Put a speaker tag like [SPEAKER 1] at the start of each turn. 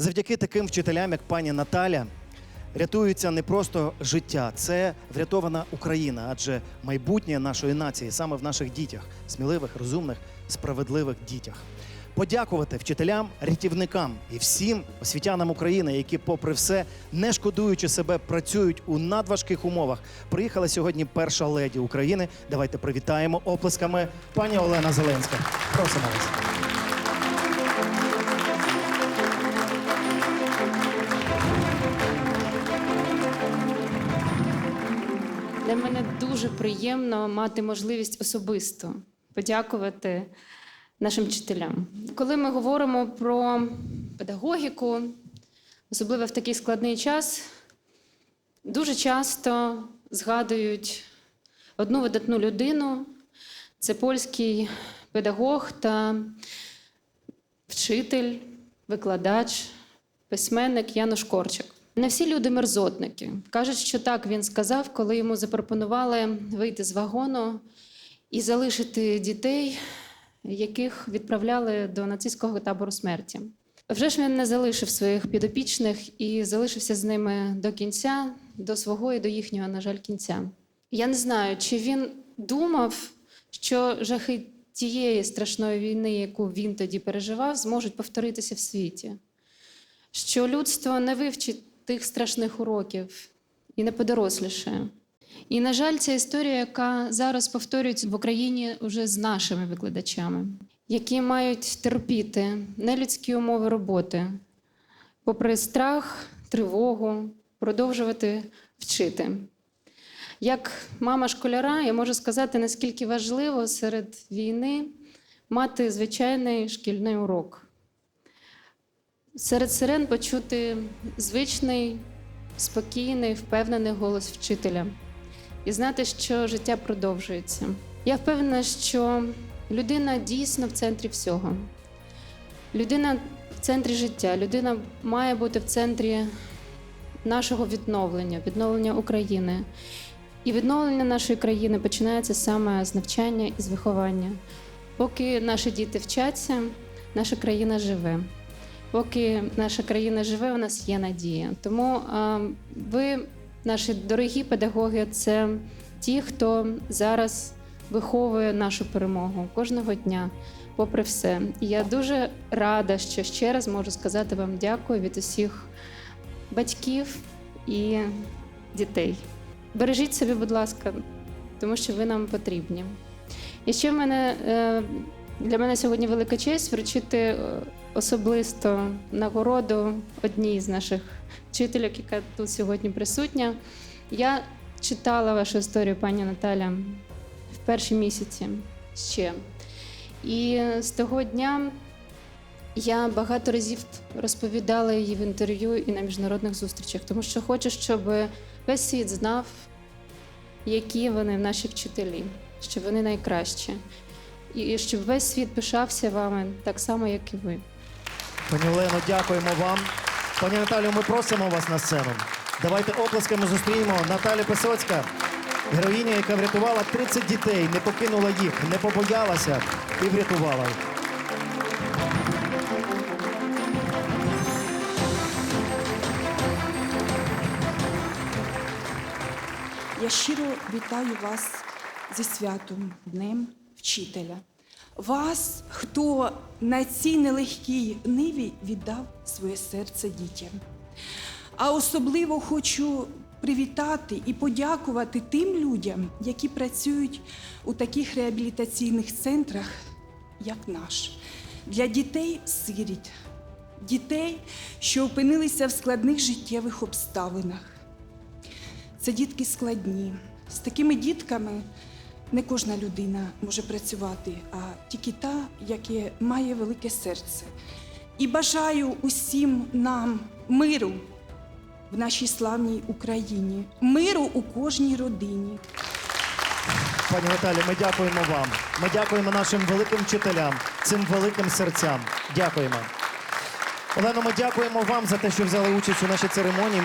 [SPEAKER 1] Завдяки таким вчителям, як пані Наталя, рятується не просто життя, це врятована Україна, адже майбутнє нашої нації саме в наших дітях, сміливих, розумних, справедливих дітях. Подякувати вчителям, рятівникам і всім освітянам України, які, попри все, не шкодуючи себе, працюють у надважких умовах. Приїхала сьогодні перша леді України. Давайте привітаємо оплесками пані Олена Зеленська. Просимо вас.
[SPEAKER 2] Мене дуже приємно мати можливість особисто подякувати нашим вчителям. Коли ми говоримо про педагогіку, особливо в такий складний час, дуже часто згадують одну видатну людину це польський педагог та вчитель, викладач, письменник Януш Корчик. Не всі люди мерзотники. Кажуть, що так він сказав, коли йому запропонували вийти з вагону і залишити дітей, яких відправляли до нацистського табору смерті. Вже ж він не залишив своїх підопічних і залишився з ними до кінця, до свого і до їхнього, на жаль, кінця. Я не знаю, чи він думав, що жахи тієї страшної війни, яку він тоді переживав, зможуть повторитися в світі що людство не вивчить тих страшних уроків і не подорослішає. І, на жаль, ця історія, яка зараз повторюється в Україні вже з нашими викладачами, які мають терпіти нелюдські умови роботи, попри страх, тривогу, продовжувати вчити. Як мама школяра, я можу сказати, наскільки важливо серед війни мати звичайний шкільний урок. Серед сирен почути звичний, спокійний, впевнений голос вчителя і знати, що життя продовжується. Я впевнена, що людина дійсно в центрі всього. Людина в центрі життя, людина має бути в центрі нашого відновлення, відновлення України. І відновлення нашої країни починається саме з навчання і з виховання. Поки наші діти вчаться, наша країна живе. Поки наша країна живе, у нас є надія. Тому ви, наші дорогі педагоги, це ті, хто зараз виховує нашу перемогу кожного дня, попри все. І я дуже рада, що ще раз можу сказати вам дякую від усіх батьків і дітей. Бережіть себе, будь ласка, тому що ви нам потрібні. І ще в мене е, для мене сьогодні велика честь вручити е, особисто нагороду одній з наших вчителів, яка тут сьогодні присутня. Я читала вашу історію, пані Наталя, в перші місяці ще. І з того дня я багато разів розповідала її в інтерв'ю і на міжнародних зустрічах, тому що хочу, щоб весь світ знав, які вони наші вчителі, що вони найкращі. І щоб весь світ пишався вами так само, як і ви.
[SPEAKER 1] Пані Олено, дякуємо вам. Пані Наталю, ми просимо вас на сцену. Давайте оплесками зустрінемо Наталю Писоцька, героїня, яка врятувала 30 дітей, не покинула їх, не побоялася і врятувала.
[SPEAKER 3] Я щиро вітаю вас зі святом Днем Вчителя. Вас, хто на цій нелегкій ниві віддав своє серце дітям. А особливо хочу привітати і подякувати тим людям, які працюють у таких реабілітаційних центрах, як наш, для дітей-сиріт, дітей, що опинилися в складних життєвих обставинах. Це дітки складні. З такими дітками не кожна людина може працювати, а тільки та, яке має велике серце. І бажаю усім нам миру в нашій славній Україні, миру у кожній родині.
[SPEAKER 1] Пані Наталі, ми дякуємо вам. Ми дякуємо нашим великим вчителям, цим великим серцям. Дякуємо. Олено, ми дякуємо вам за те, що взяли участь у нашій церемонії.